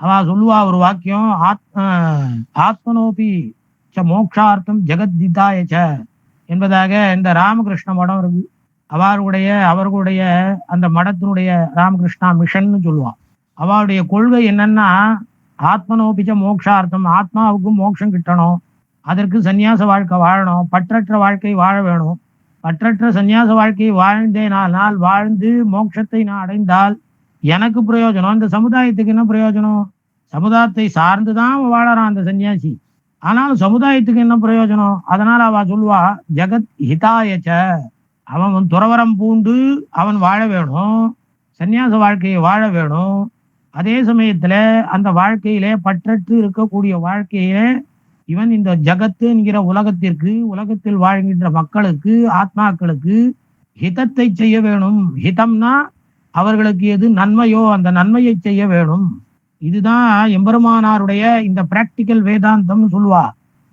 அவ சொல்லுவா ஒரு வாக்கியம் ஆத்ம ஆத்மனோபி ச மோக்ஷார்த்தம் ஜெகத்திதாய ச என்பதாக இந்த ராமகிருஷ்ண மடம் இருக்கு. அவருடைய அவர்களுடைய அந்த மடத்தினுடைய ராமகிருஷ்ணா மிஷன்னு சொல்லுவான். அவருடைய கொள்கை என்னன்னா ஆத்மனோபிச்ச மோக்ஷார்த்தம் ஆத்மாவுக்கும் மோட்சம் கிட்டணும். அதற்கு சந்நியாச வாழ்க்கை வாழணும் பற்றற்ற வாழ்க்கை வாழ வேணும். பற்றற்ற சந்நியாச வாழ்க்கையை வாழ்ந்தேனால் வாழ்ந்து மோட்சத்தை நான் அடைந்தால் எனக்கு பிரயோஜனம். இந்த சமுதாயத்துக்கு என்ன பிரயோஜனம்? சமுதாயத்தை சார்ந்துதான் அவன் வாழறான் அந்த சன்னியாசி. ஆனாலும் சமுதாயத்துக்கு என்ன பிரயோஜனம்? அதனால அவ சொல்லுவா ஜெகத் ஹிதாயச்ச. அவன் வந்து துறவரம் பூண்டு அவன் வாழ வேணும். சன்னியாச வாழ்க்கையை வாழ வேணும். அதே சமயத்துல அந்த வாழ்க்கையிலே பற்றற்று இருக்கக்கூடிய வாழ்க்கையிலே இவன் இந்த ஜகத்து என்கிற உலகத்திற்கு உலகத்தில் வாழ்கின்ற மக்களுக்கு ஆத்மாக்களுக்கு ஹிதத்தை செய்ய வேணும். ஹிதம்னா அவர்களுக்கு எது நன்மையோ அந்த நன்மையை செய்ய வேணும் இதுதான் எம்பெருமானாருடைய இந்த பிராக்டிக்கல் வேதாந்தம் சொல்லுவா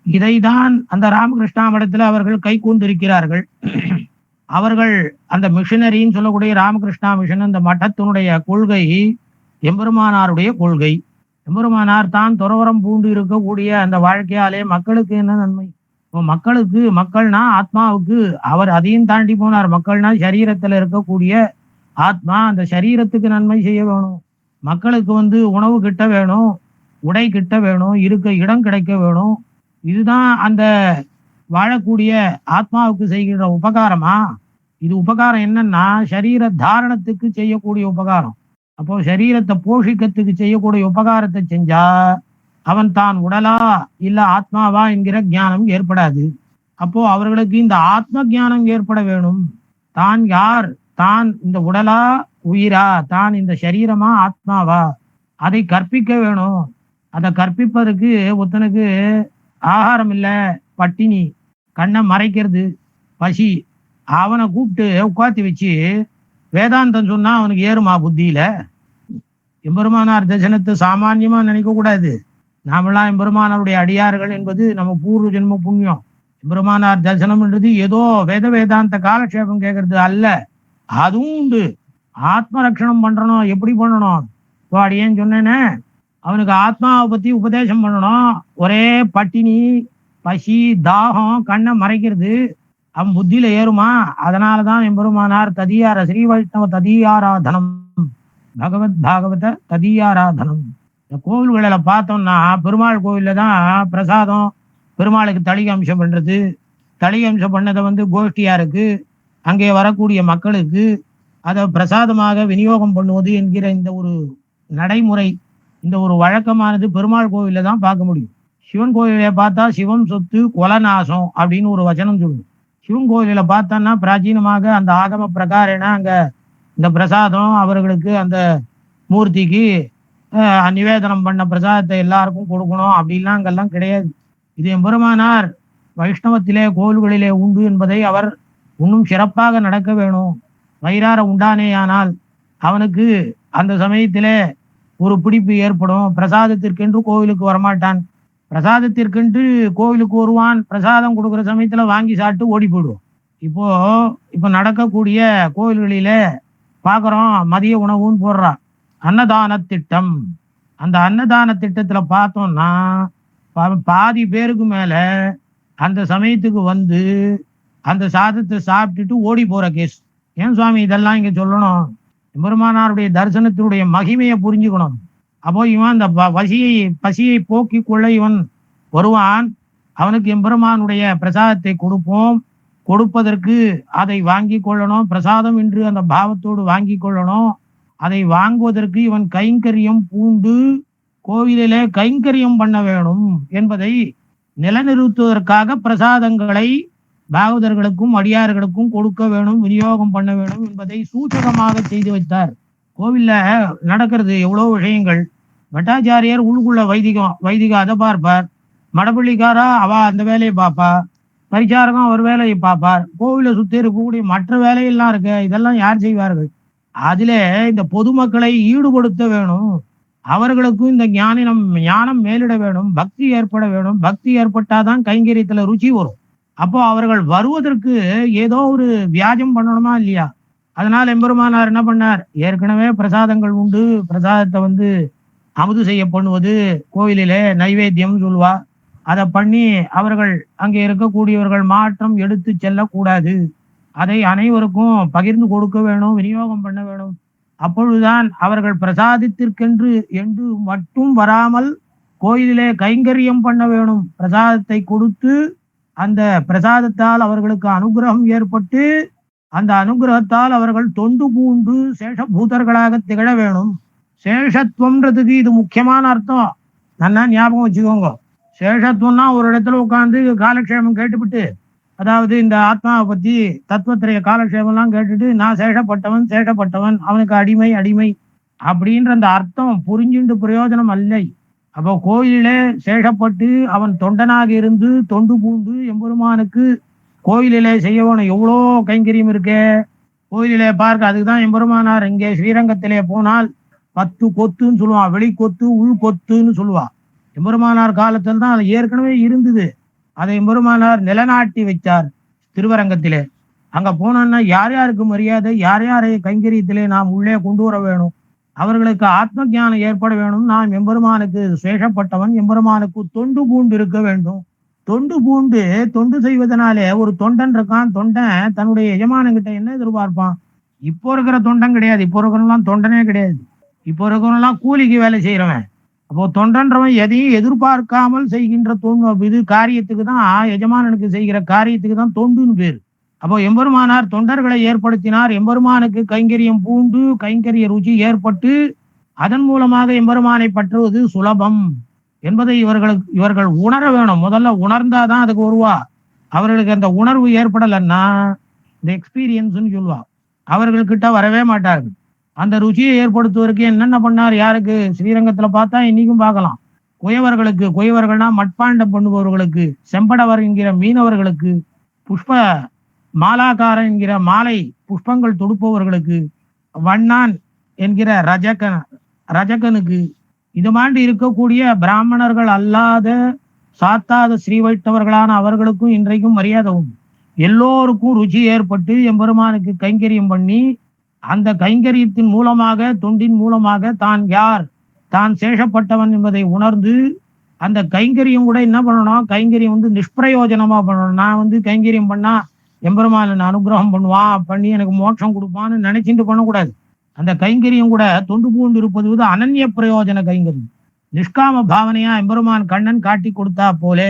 இதைதான் அந்த ராமகிருஷ்ணா மடத்துல அவர்கள் கை கொண்டிருக்கிறார்கள் அவர்கள் அந்த மிஷினரின்னு சொல்லக்கூடிய ராமகிருஷ்ணா மிஷன் அந்த மட்டத்தினுடைய கொள்கை எம்பெருமானாருடைய கொள்கை. எம்பெருமானார் தான் துறவரம் பூண்டு இருக்கக்கூடிய அந்த வாழ்க்கையாலே மக்களுக்கு என்ன நன்மை? மக்களுக்கு மக்கள்னா ஆத்மாவுக்கு அவர் அதையும் தாண்டி போனார். மக்கள்னா சரீரத்துல இருக்கக்கூடிய ஆத்மா அந்த சரீரத்துக்கு நன்மை செய்ய வேணும். மக்களுக்கு வந்து உணவு கிட்ட வேணும் உடை கிட்ட வேணும் இருக்க இடம் கிடைக்க வேணும். இதுதான் அந்த வாழக்கூடிய ஆத்மாவுக்கு செய்கிற உபகாரமா? இது உபகாரம் என்னன்னா சரீர தாரணத்துக்கு செய்யக்கூடிய உபகாரம். அப்போ சரீரத்தை போஷிக்கத்துக்கு செய்யக்கூடிய உபகாரத்தை செஞ்சா அவன் தான் உடலா இல்ல ஆத்மாவா என்கிற ஞானம் ஏற்படாது. அப்போ அவர்களுக்கு இந்த ஆத்ம ஞானம் ஏற்பட வேணும். தான் யார் தான் இந்த உடலா உயிரா தான் இந்த சரீரமா ஆத்மாவா? அதை கற்பிக்க வேணும். அதை கற்பிப்பதற்கு ஒருத்தனுக்கு ஆகாரம் இல்லை பட்டினி கண்ணை மறைக்கிறது பசி. அவனை கூப்பிட்டு உட்காத்தி வச்சு வேதாந்தம் சொன்னா அவனுக்கு ஏறுமா புத்தியில? எம்பெருமானார் தரிசனத்தை சாமான்யமா நினைக்க கூடாது. நாமெல்லாம் எம்பெருமானாருடைய அடியார்கள் என்பது நம்ம பூர்வ ஜென்ம புண்ணியம். எம்பெருமானார் தர்சனம்ன்றது ஏதோ வேத வேதாந்த காலக்ஷேபம் கேட்கறது அல்ல. அதுவும் உண்டு. ஆத்ம ரக்ஷணம் பண்றணும் எப்படி பண்ணணும் இப்போ அடியேன்னு சொன்னேனே? அவனுக்கு ஆத்மாவை பத்தி உபதேசம் பண்ணணும் ஒரே பட்டினி பசி தாகம் கண்ணை மறைக்கிறது. அவன் புத்தியில ஏறுமா? அதனாலதான் எம்பெருமானார் ததியார ஸ்ரீ வைஷ்ணவ ததியாராதனம். பகவத் பாகவத ததியாராதனம். இந்த கோவில்களில் பார்த்தோம்னா பெருமாள் கோவில்ல தான் பிரசாதம் பெருமாளுக்கு தளிக அம்சம் பண்ணுறது தளிக அம்சம் பண்ணதை வந்து கோஷ்டியாக இருக்குது அங்கே வரக்கூடிய மக்களுக்கு அதை பிரசாதமாக விநியோகம் பண்ணுவது என்கிற இந்த ஒரு நடைமுறை இந்த ஒரு வழக்கமானது பெருமாள் கோவில்ல தான் பார்க்க முடியும். சிவன் கோயிலை பார்த்தா சிவம் சொத்து கொலநாசம் அப்படின்னு ஒரு வச்சனம் சொல்லுது. சிவன் கோயிலில பார்த்தோன்னா பிராச்சீனமாக அந்த ஆகம பிரகாரேன அங்க இந்த பிரசாதம் அவர்களுக்கு அந்த மூர்த்திக்கு நிவேதனம் பண்ண பிரசாதத்தை எல்லாருக்கும் கொடுக்கணும் அப்படிலாம் அங்கெல்லாம் கிடையாது. இது எம்பெருமானார் வைஷ்ணவத்திலே கோவில்களிலே உண்டு என்பதை அவர் இன்னும் சிறப்பாக நடக்க வேணும். வயிறார உண்டானேயானால் அவனுக்கு அந்த சமயத்திலே ஒரு பிடிப்பு ஏற்படும். பிரசாதத்திற்கென்று கோவிலுக்கு வரமாட்டான். பிரசாதத்திற்கென்று கோவிலுக்கு வருவான். பிரசாதம் கொடுக்குற சமயத்துல வாங்கி சாப்பிட்டு ஓடி போயிடுவோம் இப்போ இப்போ நடக்கக்கூடிய கோவில்களில பார்க்குறோம் மதிய உணவுன்னு போடுறான் அன்னதான திட்டம். அந்த அன்னதான திட்டத்துல பார்த்தோம்னா பாதி பேருக்கு மேல அந்த சமயத்துக்கு வந்து அந்த சாதத்தை சாப்பிட்டுட்டு ஓடி போற கேஸ் ஏன் சுவாமி இதெல்லாம் இங்க சொல்லணும்? பெருமானாருடைய தரிசனத்தினுடைய மகிமையை புரிஞ்சுக்கணும். அப்போ இவன் அந்த ப- பசியை பசியை போக்கி கொள்ள இவன் வருவான். அவனுக்கு எம்பெருமானுடைய பிரசாதத்தை கொடுப்போம். கொடுப்பதற்கு அதை வாங்கி கொள்ளணும். பிரசாதம் என்று அந்த பாவத்தோடு வாங்கி கொள்ளணும். அதை வாங்குவதற்கு இவன் கைங்கரியம் பூண்டு கோவிலிலே கைங்கரியம் பண்ண வேணும் என்பதை நிலநிறுத்துவதற்காக பிரசாதங்களை பாகவதர்களுக்கும் அடியார்களுக்கும் கொடுக்க வேணும் விநியோகம் பண்ண வேணும் என்பதை சூச்சகமாக செய்து வைத்தார். கோவில்ல நடக்கிறது எவ்வளவு விஷயங்கள். பட்டாச்சாரியர் உள்ளுக்குள்ள வைதிகம் வைதிக அதை பார்ப்பார். மடப்பள்ளிக்காரா அவ அந்த வேலையை பார்ப்பா. பரிசாரகம் அவர் வேலையை பார்ப்பார். கோவிலை சுத்தி இருக்கக்கூடிய மற்ற வேலையெல்லாம் இருக்கு. இதெல்லாம் யார் செய்வார்கள்? அதிலே இந்த பொதுமக்களை ஈடுபடுத்த வேணும். அவர்களுக்கும் இந்த ஞானினம் ஞானம் மேலிட வேணும். பக்தி ஏற்பட வேணும். பக்தி ஏற்பட்டாதான் கைங்கரியத்துல ருச்சி வரும். அப்போ அவர்கள் வருவதற்கு ஏதோ ஒரு வியாஜம் பண்ணணுமா இல்லையா? அதனால் எம்பெருமானார் என்ன பண்ணார்? ஏற்கனவே பிரசாதங்கள் உண்டு. பிரசாதத்தை வந்து அமுது செய்ய பண்ணுவது கோயிலிலே நைவேத்தியம் சொல்லுவா அதை பண்ணி அவர்கள் அங்கே இருக்கக்கூடியவர்கள் மாற்றம் எடுத்து செல்லக்கூடாது. அதை அனைவருக்கும் பகிர்ந்து கொடுக்க வேணும் விநியோகம் பண்ண வேணும். அப்பொழுதுதான் அவர்கள் பிரசாதத்திற்கென்று என்று மட்டும் வராமல் கோயிலிலே கைங்கரியம் பண்ண வேணும். பிரசாதத்தை கொடுத்து அந்த பிரசாதத்தால் அவர்களுக்கு அனுகிரகம் ஏற்பட்டு அந்த அனுகிரகத்தால் அவர்கள் தொண்டு பூண்டு சேஷபூதர்களாக திகழ வேணும். சேஷத்துவம்ன்றதுக்கு இது முக்கியமான அர்த்தம். நல்லா ஞாபகம் வச்சுக்கோங்க. சேஷத்துவம்னா ஒரு இடத்துல உட்காந்து காலக்ஷேமம் கேட்டுவிட்டு அதாவது இந்த ஆத்மாவை பத்தி தத்துவத்திரைய காலக்ஷேபம்லாம் கேட்டுட்டு நான் சேஷப்பட்டவன் சேஷப்பட்டவன் அவனுக்கு அடிமை அடிமை அப்படின்ற அந்த அர்த்தம் புரிஞ்சுண்டு பிரயோஜனம் அல்லை. அப்போ கோயிலே சேஷப்பட்டு அவன் தொண்டனாக இருந்து தொண்டு பூண்டு எம்பெருமானுக்கு கோயிலிலே செய்யவன எவ்வளோ கைங்கரியம் இருக்கே. கோயிலிலே பார்க்க அதுக்குதான் எம்பெருமானார் இங்கே ஸ்ரீரங்கத்திலே போனால் பத்து கொத்துன்னு சொல்லுவான் வெளி கொத்து உள் கொத்துன்னு சொல்லுவான் எம்பெருமானார் காலத்தில் தான் அது ஏற்கனவே இருந்தது. அதை எம்பெருமானார் நிலநாட்டி வைத்தார் திருவரங்கத்திலே. அங்க போனோம்னா யார் யாருக்கு மரியாதை யார் யாரை கைங்கரியத்திலே நாம் உள்ளே கொண்டு வர வேணும்? அவர்களுக்கு ஆத்ம ஜானம் ஏற்பட வேண்டும். நாம் எம்பெருமானுக்கு சேஷப்பட்டவன் எம்பெருமானுக்கு தொண்டு பூண்டு இருக்க வேண்டும். தொண்டு பூண்டு தொண்டு செய்வதனாலே ஒரு தொண்டன் இருக்கான் தொண்டன் தன்னுடைய எஜமானங்கிட்ட என்ன எதிர்பார்ப்பான்? இப்போ இருக்கிற தொண்டன் கிடையாது. இப்போ இருக்கிறவங்களாம் தொண்டனே கிடையாது. இப்போ இருக்கிறவங்களாம் கூலிக்கு வேலை செய்யறவன் அப்போ தொண்டன்றவன் எதையும் எதிர்பார்க்காமல் செய்கின்ற தொண்டு இது காரியத்துக்கு தான் எஜமானனுக்கு செய்கிற காரியத்துக்கு தான் தொண்டுன்னு பேர். அப்போ எம்பெருமானார் தொண்டர்களை ஏற்படுத்தினார். எம்பெருமானுக்கு கைங்கரியம் பூண்டு கைங்கரிய ருச்சி ஏற்பட்டு அதன் மூலமாக எம்பெருமானை பற்றுவது சுலபம் என்பதை இவர்களுக்கு இவர்கள் உணர வேணும். முதல்ல உணர்ந்தாதான் அதுக்கு வருவா. அவர்களுக்கு அந்த உணர்வு ஏற்படலைன்னா இந்த எக்ஸ்பீரியன்ஸ்னு சொல்லுவா. அவர்கள்கிட்ட வரவே மாட்டார்கள். அந்த ருச்சியை ஏற்படுத்துவதற்கு என்னென்ன பண்ணார்? யாருக்கு? ஸ்ரீரங்கத்துல பார்த்தா இன்னைக்கும் பார்க்கலாம். குயவர்களுக்கு குயவர்கள்னா மட்பாண்டம் பண்ணுபவர்களுக்கு செம்படவர் என்கிற மீனவர்களுக்கு புஷ்ப மாலாக்காரன் என்கிற மாலை புஷ்பங்கள் தொடுப்பவர்களுக்கு வண்ணான் என்கிற ரஜகன் ரஜகனுக்கு இது மாதிரி இருக்கக்கூடிய பிராமணர்கள் அல்லாத சாத்தாத ஸ்ரீ வைத்தவர்களான அவர்களுக்கும் இன்றைக்கும் மரியாதை உண்டு எல்லோருக்கும் ருச்சி ஏற்பட்டு எம்பெருமானுக்கு கைங்கரியம் பண்ணி அந்த கைங்கரியத்தின் மூலமாக தொண்டின் மூலமாக தான் யார் தான் சேஷப்பட்டவன் என்பதை உணர்ந்து அந்த கைங்கரியம் கூட என்ன பண்ணணும்? கைங்கரியம் வந்து நிஷ்பிரயோஜனமா பண்ணணும். நான் வந்து கைங்கரியம் பண்ணா எம்பெருமான் என்னை அனுகிரகம் பண்ணுவான் பண்ணி எனக்கு மோட்சம் கொடுப்பான்னு நினைச்சிட்டு பண்ணக்கூடாது. அந்த கைங்கரியம் கூட தொண்டு பூண்டு இருப்பது வந்து அனன்ய பிரயோஜன கைங்கரியம். நிஷ்காம பாவனையா எம்பெருமான் கண்ணன் காட்டி கொடுத்தா போலே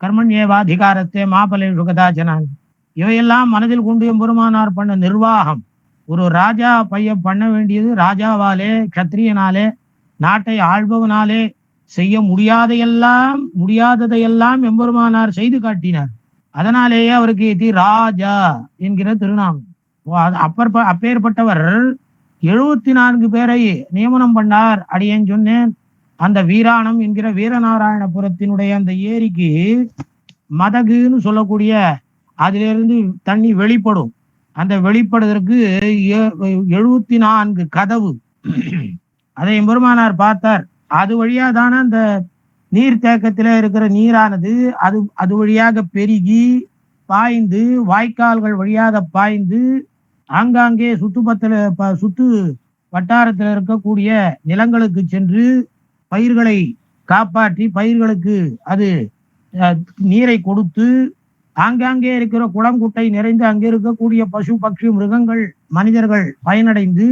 கர்மண்யேவாதிகாரத்தே மாபலே சுகதாஜனான் இவையெல்லாம் மனதில் கொண்டு எம்பெருமானார் பண்ண நிர்வாகம். ஒரு ராஜா பையன் பண்ண வேண்டியது ராஜாவாலே கத்திரியனாலே நாட்டை ஆள்பவனாலே செய்ய முடியாதையெல்லாம் முடியாததையெல்லாம் எம்பெருமானார் செய்து காட்டினார். அதனாலேயே அவருக்கு தி ராஜா என்கிற திருநாமம். அப்பர் அப்பற்ப அப்பேற்பட்டவர் எழுபத்தி நான்கு பேரை நியமனம் பண்ணார் அடியேன் சொன்னேன். அந்த வீராணம் என்கிற வீரநாராயணபுரத்தினுடைய அந்த ஏரிக்கு மதகுன்னு சொல்லக்கூடிய அதிலிருந்து தண்ணி வெளிப்படும். அந்த வெளிப்படுவதற்கு எழுபத்தி நான்கு கதவு. அதை பெருமானார் பார்த்தார். அது வழியா தானே அந்த நீர் இருக்கிற நீரானது அது அது வழியாக பெருகி பாய்ந்து வாய்க்கால்கள் வழியாக பாய்ந்து ஆங்காங்கே சுத்துப்பத்துல ப- சுத்து வட்டாரத்தில் இருக்கக்கூடிய நிலங்களுக்கு சென்று பயிர்களை காப்பாற்றி பயிர்களுக்கு அது நீரை கொடுத்து ஆங்காங்கே இருக்கிற குளங்குட்டை நிறைந்து அங்கே இருக்கக்கூடிய பசு பட்சி மிருகங்கள் மனிதர்கள் பயனடைந்து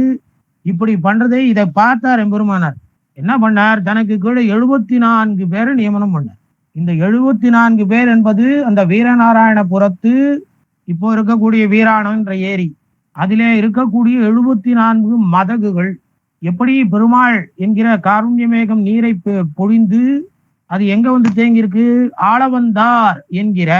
இப்படி பண்றதை இதை பார்த்தார் எம்பெருமானார். என்ன பண்ணார்? தனக்கு கீழே எழுபத்தி நான்கு பேரை நியமனம் பண்ணார். இந்த எழுபத்தி நான்கு பேர் என்பது அந்த வீரநாராயணபுரத்து இப்போ இருக்கக்கூடிய வீராணம் என்ற ஏரி. அதிலே இருக்கக்கூடிய எழுபத்தி நான்கு மதகுகள். எப்படி பெருமாள் என்கிற காருண்யமேகம் நீரை பொ- பொழிந்து அது எங்க வந்து தேங்கியிருக்கு? ஆளவந்தார் என்கிற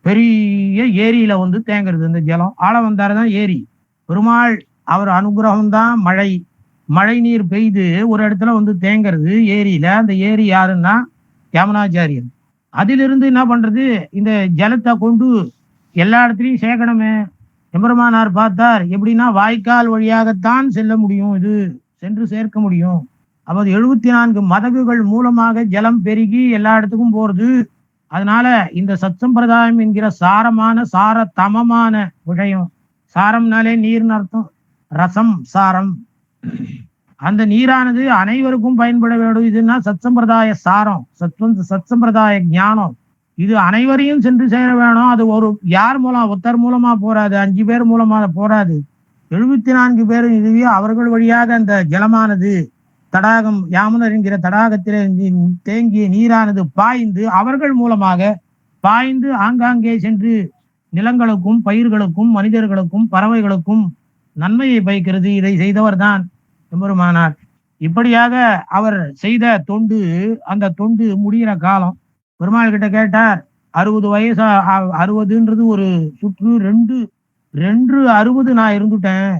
பெரிய ஏரியில வந்து தேங்குறது. இந்த ஜலம். ஆளவந்தார் தான் ஏரி. பெருமாள் அவர் அனுகிரகம் தான் மழை. மழை நீர் பெய்து ஒரு இடத்துல வந்து தேங்கிறது ஏரியில அந்த ஏரி யாருன்னா யமுனாச்சாரியர். அதிலிருந்து என்ன பண்றது? இந்த ஜலத்தை கொண்டு எல்லா இடத்துலையும் சேர்க்கணுமே எம்பெருமானார் பார்த்தார் எப்படின்னா வாய்க்கால் வழியாகத்தான் செல்ல முடியும். இது சென்று சேர்க்க முடியும். அப்போது எழுபத்தி நான்கு மதகுகள் மூலமாக ஜலம் பெருகி எல்லா இடத்துக்கும் போறது. அதனால இந்த சத்சம்பிரதாயம் என்கிற சாரமான சார தமமான விஷயம். சாரம்னாலே நீர்னு அர்த்தம். ரசம் சாரம். அந்த நீரானது அனைவருக்கும் பயன்பட வேண்டும். இதுன்னா சத்சம்பிரதாய சாரம். சத்வந்த சத்சம்பிரதாய ஞானம். இது அனைவரையும் சென்று சேர வேணும். அது ஒரு யார் மூலம் ஒருத்தர் மூலமா போறாது. அஞ்சு பேர் மூலமா போறாது. எழுபத்தி நான்கு பேர் இதுவே அவர்கள் வழியாக அந்த ஜலமானது தடாகம் யாமுனர் என்கிற தடாகத்திலே தேங்கிய நீரானது பாய்ந்து அவர்கள் மூலமாக பாய்ந்து ஆங்காங்கே சென்று நிலங்களுக்கும் பயிர்களுக்கும் மனிதர்களுக்கும் பறவைகளுக்கும் நன்மையை பயக்கிறது இதை செய்தவர் தான் எம்பெருமானார். இப்படியாக அவர் செய்த தொண்டு அந்த தொண்டு முடிகிற காலம் பெருமாள் கிட்ட கேட்டார் அறுபது வயசு அ- அறுபதுன்றது ஒரு சுற்று ரெண்டு ரெண்டு அறுபது நான் இருந்துட்டேன்.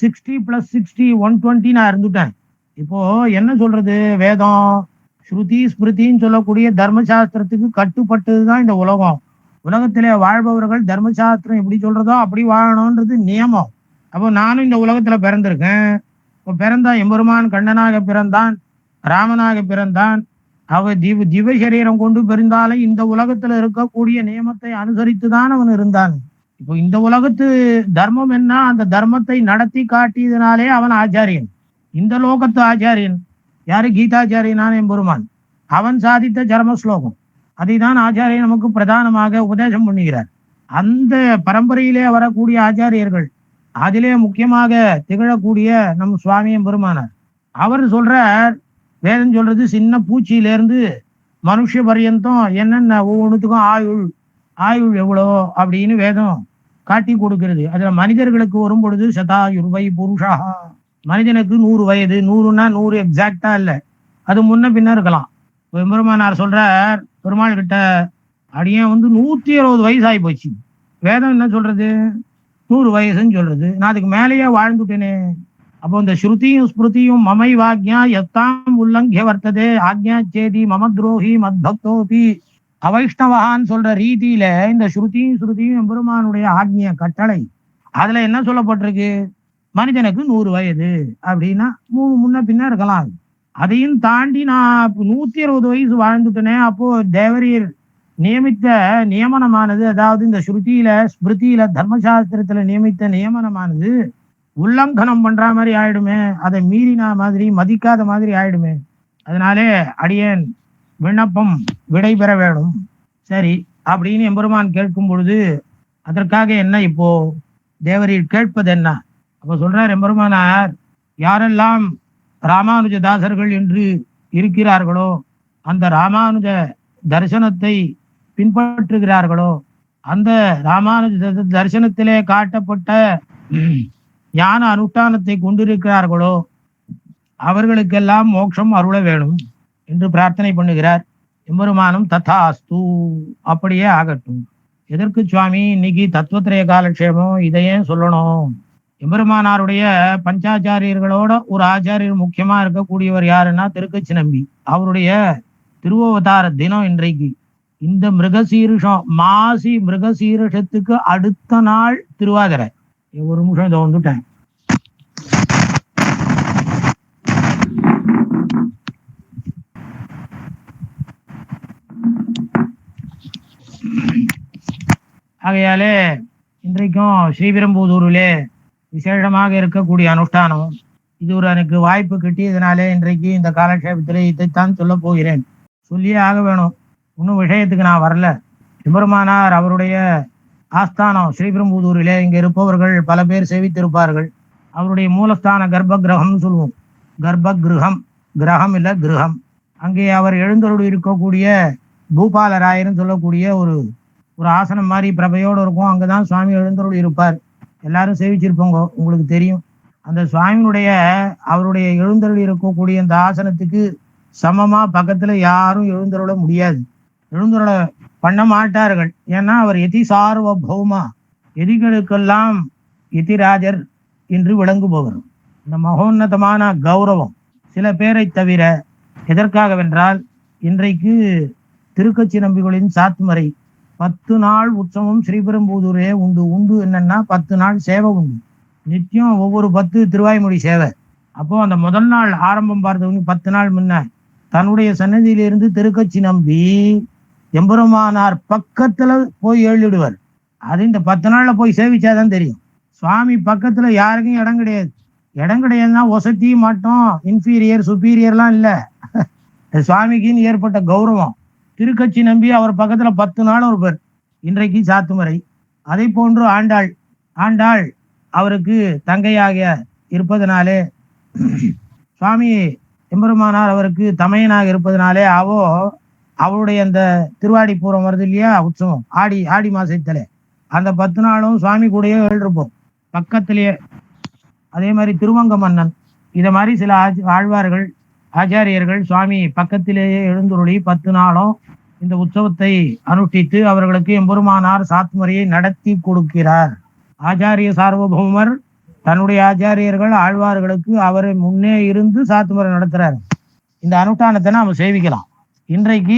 Sixty plus sixty one twenty நான் இருந்துட்டேன். இப்போ என்ன சொல்றது? வேதம் ஸ்ருதி ஸ்மிருதின்னு சொல்லக்கூடிய தர்மசாஸ்திரத்துக்கு கட்டுப்பட்டது தான் இந்த உலகம். உலகத்திலே வாழ்பவர்கள் தர்மசாஸ்திரம் எப்படி சொல்றதோ அப்படி வாழணும்ன்றது நியமம். அப்போ நானும் இந்த உலகத்துல பிறந்திருக்கேன். இப்போ பிறந்தா எம்பெருமான் கண்ணனாக பிறந்தான் ராமனாக பிறந்தான். அவ திவ திவ சரீரம் கொண்டு பிறந்தாலும் இந்த உலகத்துல இருக்கக்கூடிய நியமத்தை அனுசரித்து தான் அவன் இருந்தான். இப்போ இந்த உலகத்து தர்மம் என்ன? அந்த தர்மத்தை நடத்தி காட்டியதுனாலே அவன் ஆச்சாரியன். இந்த லோகத்து ஆச்சாரியன். யாரு? கீதாச்சாரியனான எம்பெருமான். அவன் சாதித்த ஜர்ம ஸ்லோகம் அதை தான் ஆச்சாரியன் நமக்கு பிரதானமாக உபதேசம் பண்ணுகிறார். அந்த பரம்பரையிலே வரக்கூடிய ஆச்சாரியர்கள் அதிலே முக்கியமாக திகழக்கூடிய நம் சுவாமியும் பெருமானார். அவர் சொல்றார் வேதம் சொல்றது சின்ன பூச்சியிலேருந்து மனுஷ பரியந்தம் என்னென்ன ஒவ்வொன்றுத்துக்கும் ஆயுள் ஆயுள் எவ்வளோ அப்படின்னு வேதம் காட்டி கொடுக்கிறது. அதுல மனிதர்களுக்கு வரும் பொழுது சதாயுர்வை புருஷா. மனிதனுக்கு நூறு வயது நூறுனா நூறு எக்ஸாக்டா இல்ல. அது முன்ன பின்ன இருக்கலாம். இப்ப பெருமானார் சொல்றார் பெருமாள் கிட்ட அடியே வந்து நூத்தி அறுபது வயசு ஆகி போச்சு. வேதம் என்ன சொல்றது? நூறு வயசுன்னு சொல்றது. நான் அதுக்கு மேலேயே வாழ்ந்துட்டேனே. அப்போ இந்த ஸ்ருதியும் ஸ்மிருதியும் மமை வாக்யா எத்தாம் உல்லங்கிய வர்த்ததே. ஆக்யா சேதி மம துரோகி மத்பக்தோபி. அவைஷ்ணவகான்னு சொல்ற ரீதியில இந்த ஸ்ருதியும் ஸ்ருதியும் எம்பெருமானுடைய ஆக்ஞிய கட்டளை. அதுல என்ன சொல்லப்பட்டிருக்கு? மனிதனுக்கு நூறு வயது அப்படின்னா மூணு முன்ன பின்ன இருக்கலாம். அதையும் தாண்டி நான் நூத்தி அறுபது வயசு வாழ்ந்துட்டேனே. அப்போ தேவரீர் நியமித்த நியமனமானது அதாவது இந்த ஸ்ருதியில ஸ்மிருதியில தர்மசாஸ்திரத்துல நியமித்த நியமனமானது உல்லங்கனம் பண்ற மாதிரி ஆயிடுமே அதை மீறினா மாதிரி மதிக்காத மாதிரி ஆயிடுமே. அதனாலே அடியேன் விண்ணப்பம் விடை பெற வேணும் சரி அப்படின்னு எம்பெருமான் கேட்கும் பொழுது அதற்காக என்ன இப்போ? தேவரீர் கேட்பது என்ன? அப்ப சொல்றார் எம்பெருமானார் யாரெல்லாம் ராமானுஜ தாசர்கள் என்று இருக்கிறார்களோ அந்த ராமானுஜ தரிசனத்தை பின்பற்றுகிறார்களோ? அந்த ராமானுஜ த- தரிசனத்திலே காட்டப்பட்ட ஞான அனுஷ்டானத்தை கொண்டிருக்கிறார்களோ? அவர்களுக்கெல்லாம் மோட்சம் அருள வேணும் என்று பிரார்த்தனை பண்ணுகிறார். எம்பெருமானும் ததாஸ்து. அப்படியே ஆகட்டும். எதற்கு சுவாமி? இன்னைக்கு தத்துவத்திரய காலக்ஷேமம் இதையே சொல்லணும்? எம்பெருமானாருடைய பஞ்சாச்சாரியர்களோட ஒரு ஆச்சாரியர் முக்கியமா இருக்கக்கூடியவர் யாருன்னா திருக்கச்சி நம்பி அவருடைய திருவோவதார தினம் இன்றைக்கு. இந்த மிருகசீருஷம் மாசி மிருகசீருஷத்துக்கு அடுத்த நாள் திருவாதிரை. ஒரு நிமிஷம் இதை வந்துட்டேன். ஆகையாலே இன்றைக்கும் ஸ்ரீபெரும்புதூரிலே விசேஷமாக இருக்கக்கூடிய அனுஷ்டானம் இது ஒரு எனக்கு வாய்ப்பு கிட்டியதுனாலே இன்றைக்கு இந்த காலக்ஷேபத்திலே இதைத்தான் சொல்ல போகிறேன். சொல்லியே ஆக வேணும். இன்னும் விஷயத்துக்கு நான் வரல. சிவருமானார் அவருடைய ஆஸ்தானம் ஸ்ரீபெரும்புதூரிலே இங்கே இருப்பவர்கள் பல பேர் சேவித்திருப்பார்கள். அவருடைய மூலஸ்தான கர்ப்ப கிரகம்னு சொல்லுவோம். கர்ப்ப கிரகம் கிரகம் இல்லை கிரகம். அங்கே அவர் எழுந்தருள் இருக்கக்கூடிய பூபாலராயர்னு சொல்லக்கூடிய ஒரு ஒரு ஆசனம் மாதிரி பிரபையோடு இருக்கும். அங்கே தான் சுவாமி எழுந்தருள் இருப்பார். எல்லாரும் சேவிச்சிருப்போங்க உங்களுக்கு தெரியும். அந்த சுவாமியினுடைய அவருடைய எழுந்தருள் இருக்கக்கூடிய அந்த ஆசனத்துக்கு சமமாக பக்கத்தில் யாரும் எழுந்தருள முடியாது. எழுந்தருள பண்ண மாட்டார்கள். ஏன்னா அவர் எதி சார்வ பௌமா. எதிகளுக்கெல்லாம் எதிராஜர் என்று விளங்குபவர். இந்த மகோன்னதமான கௌரவம் சில பேரை தவிர எதற்காகவென்றால் இன்றைக்கு திருக்கச்சி நம்பிகளின் சாத்துமறை. பத்து நாள் உற்சவம் ஸ்ரீபெரும்புதூரே உண்டு. உண்டு என்னன்னா பத்து நாள் சேவை உண்டு. நித்தியம் ஒவ்வொரு பத்து திருவாய்மொழி சேவை. அப்போ அந்த முதல் நாள் ஆரம்பம் பார்த்தவங்க பத்து நாள் முன்ன தன்னுடைய சன்னதியிலிருந்து திருக்கச்சி நம்பி எம்பெருமானார் பக்கத்துல போய் எழுதிடுவார். அது இந்த பத்து நாள்ல போய் சேவிச்சாதான் தெரியும். சுவாமி பக்கத்துல யாருக்கும் இடம் கிடையாது. இடம் கிடையாதுன்னா ஒசத்தி மட்டும். இன்ஃபீரியர் சுப்பீரியர்லாம் இல்லை. சுவாமிக்குன்னு ஏற்பட்ட கௌரவம். திருக்கட்சி நம்பி அவர் பக்கத்துல பத்து நாள் ஒரு பேர் இன்றைக்கு சாத்துமறை. அதை போன்று ஆண்டாள். ஆண்டாள் அவருக்கு தங்கையாக இருப்பதனாலே சுவாமி எம்பெருமானார் அவருக்கு தமையனாக இருப்பதனாலே அவோ அவருடைய அந்த திருவாடி பூரம் வருது இல்லையா உற்சவம். ஆடி ஆடி மாசத்துல. அந்த பத்து நாளும் சுவாமி கூடயே எழுதிருப்போம் பக்கத்திலேயே அதே மாதிரி திருவங்க மன்னன் இதை மாதிரி சில ஆச்- ஆழ்வார்கள் ஆச்சாரியர்கள் சுவாமி பக்கத்திலேயே எழுந்துருளி பத்து நாளும் இந்த உற்சவத்தை அனுஷ்டித்து அவர்களுக்கு எம்பெருமானார் சாத்முறையை நடத்தி கொடுக்கிறார். ஆச்சாரிய சார்வபௌமர் தன்னுடைய ஆச்சாரியர்கள் ஆழ்வார்களுக்கு அவரை முன்னே இருந்து சாத்துமுறை நடத்துறாரு. இந்த அனுஷ்டானத்தை நாம சேவிக்கலாம். இன்றைக்கு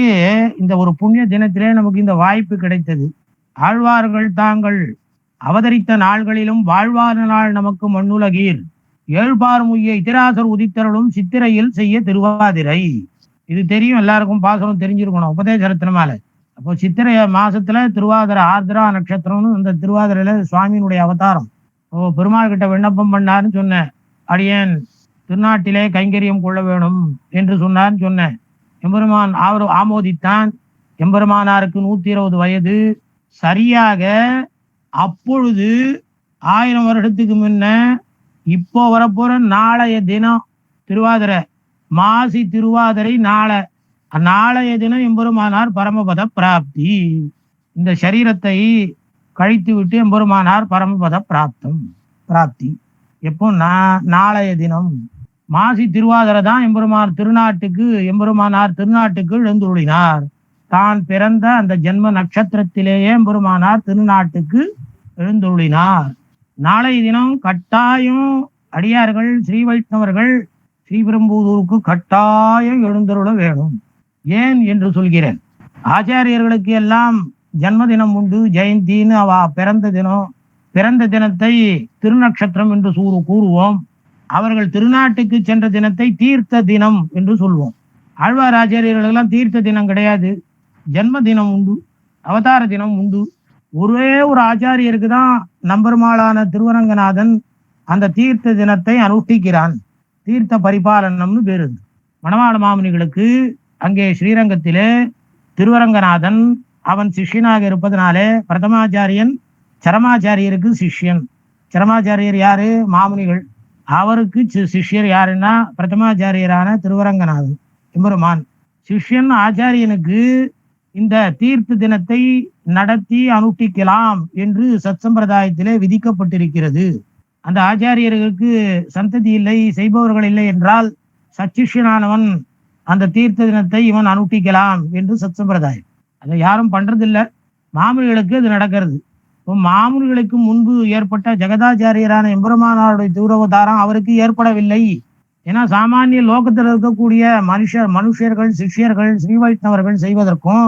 இந்த ஒரு புண்ணிய தினத்திலே நமக்கு இந்த வாய்ப்பு கிடைத்தது. ஆழ்வார்கள் தாங்கள் அவதரித்த நாள்களிலும் வாழ்வார நாள் நமக்கு மண்ணுலகீர். ஏழ்பார் முய்ய இத்திராசர் உதித்தரலும் சித்திரையில் செய்ய திருவாதிரை. இது தெரியும் எல்லாருக்கும் பாசனம் தெரிஞ்சிருக்கணும் உபதேச அப்போ சித்திரை மாசத்துல திருவாதிர ஆர்திரா நட்சத்திரம்னு இந்த திருவாதிரையில சுவாமியினுடைய அவதாரம். ஓ பெருமாள் கிட்ட விண்ணப்பம் பண்ணாருன்னு சொன்னேன். அடியேன் திருநாட்டிலே கைங்கரியம் கொள்ள வேணும் என்று சொன்னார்னு சொன்னேன். எம்பெருமான் ஆவர ஆமோதித்தான். எம்பெருமானாருக்கு நூத்தி இருபது வயது. சரியாக அப்பொழுது ஆயிரம் வருடத்துக்கு முன்ன இப்போ வரப்போற நாளைய தினம் திருவாதிரை மாசி திருவாதிரை நாளை நாளைய தினம் எம்பெருமானார் பரமபத பிராப்தி. இந்த சரீரத்தை கழித்து விட்டு எம்பெருமானார் பரமபத பிராப்தம் பிராப்தி. எப்போ? நா- நாளைய தினம். மாசி திருவாதிரை தான் எம்பெருமான் திருநாட்டுக்கு எம்பெருமானார் திருநாட்டுக்கு எழுந்துருளினார். தான் பிறந்த அந்த ஜென்ம நட்சத்திரத்திலேயே எம்பெருமானார் திருநாட்டுக்கு எழுந்துருளினார். நாளை தினம் கட்டாயம் அடியார்கள் ஸ்ரீ வைஷ்ணவர்கள் ஸ்ரீபெரும்புதூருக்கு கட்டாயம் எழுந்தருள வேணும் ஏன் என்று சொல்கிறேன். ஆச்சாரியர்களுக்கு எல்லாம் ஜன்மதினம் உண்டு ஜெயந்தின்னு அவ பிறந்த தினம் பிறந்த தினத்தை திருநக்ஷத்திரம் என்று கூறு கூறுவோம். அவர்கள் திருநாட்டுக்கு சென்ற தினத்தை தீர்த்த தினம் என்று சொல்வோம். ஆழ்வார் ஆச்சாரியர்களெல்லாம் தீர்த்த தினம் கிடையாது. ஜென்ம தினம் உண்டு. அவதார தினம் உண்டு. ஒரே ஒரு ஆச்சாரியருக்கு தான் நம்பெருமாளான திருவரங்கநாதன் அந்த தீர்த்த தினத்தை அனுஷ்டிக்கிறான். தீர்த்த பரிபாலனம்னு பேரு. மணவாள மாமுனிகளுக்கு அங்கே ஸ்ரீரங்கத்திலே திருவரங்கநாதன் அவன் சிஷ்யனாக இருப்பதனாலே பிரதமாச்சாரியன் சரமாச்சாரியருக்கு சிஷ்யன். சரமாச்சாரியர் யாரு? மாமுனிகள். அவருக்கு சி- சிஷ்யர் யாருன்னா? பிரதமாச்சாரியரான திருவரங்கநாதன் எம்பெருமான். சிஷ்யன் ஆச்சாரியனுக்கு இந்த தீர்த்த தினத்தை நடத்தி அனுஷ்டிக்கலாம் என்று சத்சம்பிரதாயத்திலே விதிக்கப்பட்டிருக்கிறது. அந்த ஆச்சாரியர்களுக்கு சந்ததி இல்லை செய்பவர்கள் இல்லை என்றால் சச்சிஷ்யனானவன் அந்த தீர்த்த தினத்தை இவன் அனுஷ்டிக்கலாம் என்று சத்சம்பிரதாயம். அதை யாரும் பண்றதில்லை. மாமுனிகளுக்கு அது நடக்கிறது. மாமுனிகளுக்கு முன்பு ஏற்பட்ட ஜெகதாச்சாரியரான எம்பெருமானாருடைய தூரவதாரம் அவருக்கு ஏற்படவில்லை. ஏன்னா சாமானிய லோகத்தில் இருக்கக்கூடிய மனுஷர் மனுஷர்கள் சிஷ்யர்கள் ஸ்ரீ வைஷ்ணவர்கள் செய்வதற்கும்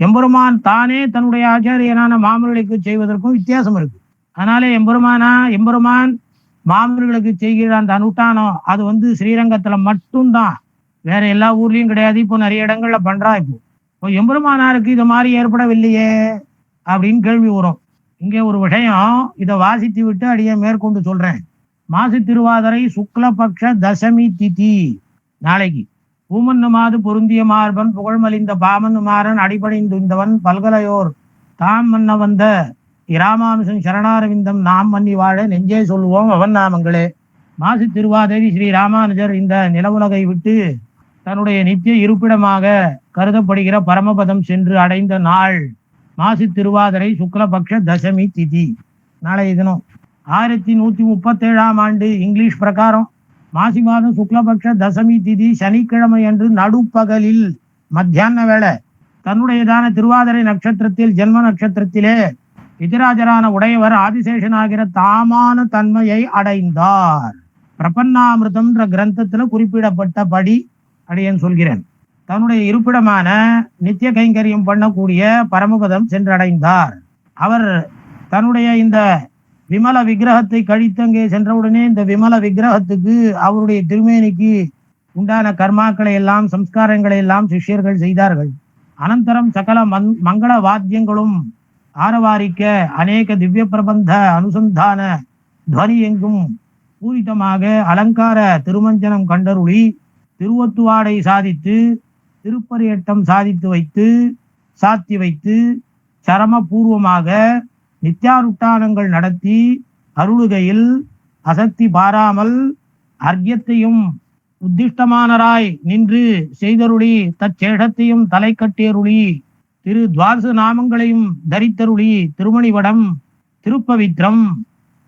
எம்பெருமான் தானே தன்னுடைய ஆச்சாரியனான மாமுனிகளுக்கு செய்வதற்கும் வித்தியாசம் இருக்கு. அதனால எம்பெருமானா எம்பெருமான் மாமுனிகளுக்கு செய்கிற அந்த அனுட்டானம் அது வந்து ஸ்ரீரங்கத்துல மட்டும்தான். வேற எல்லா ஊர்லயும் கிடையாது. இப்போ நிறைய இடங்கள்ல பண்றா இப்போ. இப்போ எம்பெருமானாருக்கு இது மாதிரி ஏற்படவில்லையே அப்படின்னு கேள்வி வரும். இங்கே ஒரு விஷயம் இதை வாசித்து விட்டு அடியே மேற்கொண்டு சொல்றேன். மாசி திருவாதிரை சுக்லபக்ஷ தசமி திதி. நாளைக்கு. பூமன்னு மாது பொருந்திய மார்பன் புகழ்மலிந்த பாமன் மாறன் அடிபணிந்துந்தவன் பல்கலையோர் தாம் மன்ன வந்த இராமானுசன் சரணாரவிந்தம் நாம் மன்னி வாழ நெஞ்சே சொல்லுவோம் அவன் நாமங்களே. மாசி திருவாதிரை ஸ்ரீ ராமானுஜர் இந்த நிலவுலகை விட்டு தன்னுடைய நித்திய இருப்பிடமாக கருதப்படுகிற பரமபதம் சென்று அடைந்த நாள். மாசி திருவாதிரை சுக்லபக்ஷ தசமி திதி. நாளைய தினம் ஆயிரத்தி நூத்தி முப்பத்தேழாம் ஆண்டு இங்கிலீஷ் பிரகாரம் மாசி மாதம் சுக்லபக்ஷ தசமி திதி சனிக்கிழமை அன்று நடுப்பகலில் மத்தியான வேளை தன்னுடையதான திருவாதிரை நட்சத்திரத்தில் ஜென்ம நட்சத்திரத்திலே எதிராஜரான உடையவர் ஆதிசேஷனாகிற தாமான தன்மையை அடைந்தார். பிரபன்னாமிருதம்ன்ற கிரந்தத்துல குறிப்பிடப்பட்டபடி அடியேன் சொல்கிறேன். தன்னுடைய இருப்பிடமான நித்திய கைங்கரியம் பண்ணக்கூடிய பரமபதம் சென்றடைந்தார். அவர் தன்னுடைய இந்த விமல விக்கிரகத்தை கழித்தங்கே சென்றவுடனே இந்த விமல விக்கிரகத்துக்கு அவருடைய திருமேனிக்கு உண்டான கர்மாக்களை எல்லாம் சம்ஸ்காரங்களை எல்லாம் சிஷ்யர்கள் செய்தார்கள். அனந்தரம் சகல மங் மங்கள வாத்தியங்களும் ஆரவாரிக்க அநேக திவ்ய பிரபந்த அனுசந்தான துவனி எங்கும் பூரிதமாக அலங்கார திருமஞ்சனம் கண்டருளி திருவத்துவாடை சாதித்து திருப்பரியட்டம் சாதித்து வைத்து சாத்தி வைத்து சரமபூர்வமாக நித்யாருட்டானங்கள் நடத்தி அருளுகையில் அசக்தி பாராமல் அர்க்கியத்தையும் உத்திஷ்டமானராய் நின்று செய்தருளி தச்சேடத்தையும் தலை கட்டியருளி திரு துவாச நாமங்களையும் தரித்தருளி திருமணிவடம் திருப்பவித்ரம்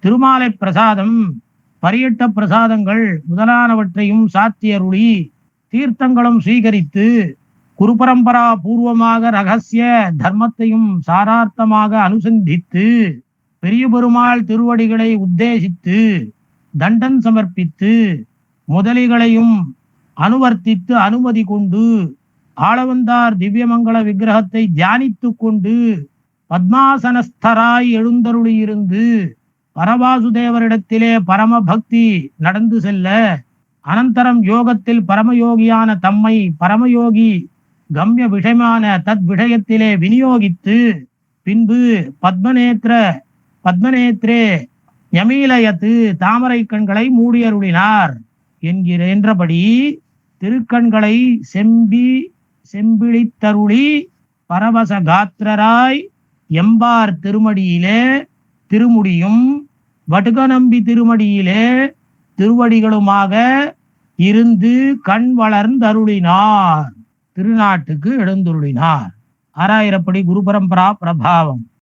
திருமாலை பிரசாதம் பரியட்ட பிரசாதங்கள் முதலானவற்றையும் சாத்தியருளி தீர்த்தங்களும் ஸ்வீகரித்து குருபரம்பரா பூர்வமாக ரகசிய தர்மத்தையும் சாரார்த்தமாக அனுசந்தித்து பெரிய பெருமாள் திருவடிகளை உத்தேசித்து தண்டன் சமர்ப்பித்து முதலிகளையும் அனுவர்த்தித்து அனுமதி கொண்டு ஆளவந்தார் திவ்யமங்கள விக்கிரகத்தை தியானித்து கொண்டு பத்மாசனஸ்தராய் எழுந்தருளியிருந்து பரவாசுதேவரிடத்திலே பரம பக்தி நடந்து செல்ல அனந்தரம் யோகத்தில் பரமயோகியான தம்மை பரமயோகி கம்ய விஷயமான தத் விஷயத்திலே விநியோகித்து பின்பு பத்மநேத்திர பத்மநேத்ரே யமீலயத்து தாமரை கண்களை மூடியருளினார் என்கிற என்றபடி திருக்கண்களை செம்பி செம்பிழித்தருளி பரவச காத்திரராய் எம்பார் திருமடியிலே திருமுடியும் வடுகநம்பி திருமடியிலே திருவடிகளுமாக இருந்து கண் வளர்ந்தருளினார். திருநாட்டுக்கு எழுந்துருளினார். ஆறாயிரப்படி குரு பரம்பரா பிரபாவம்.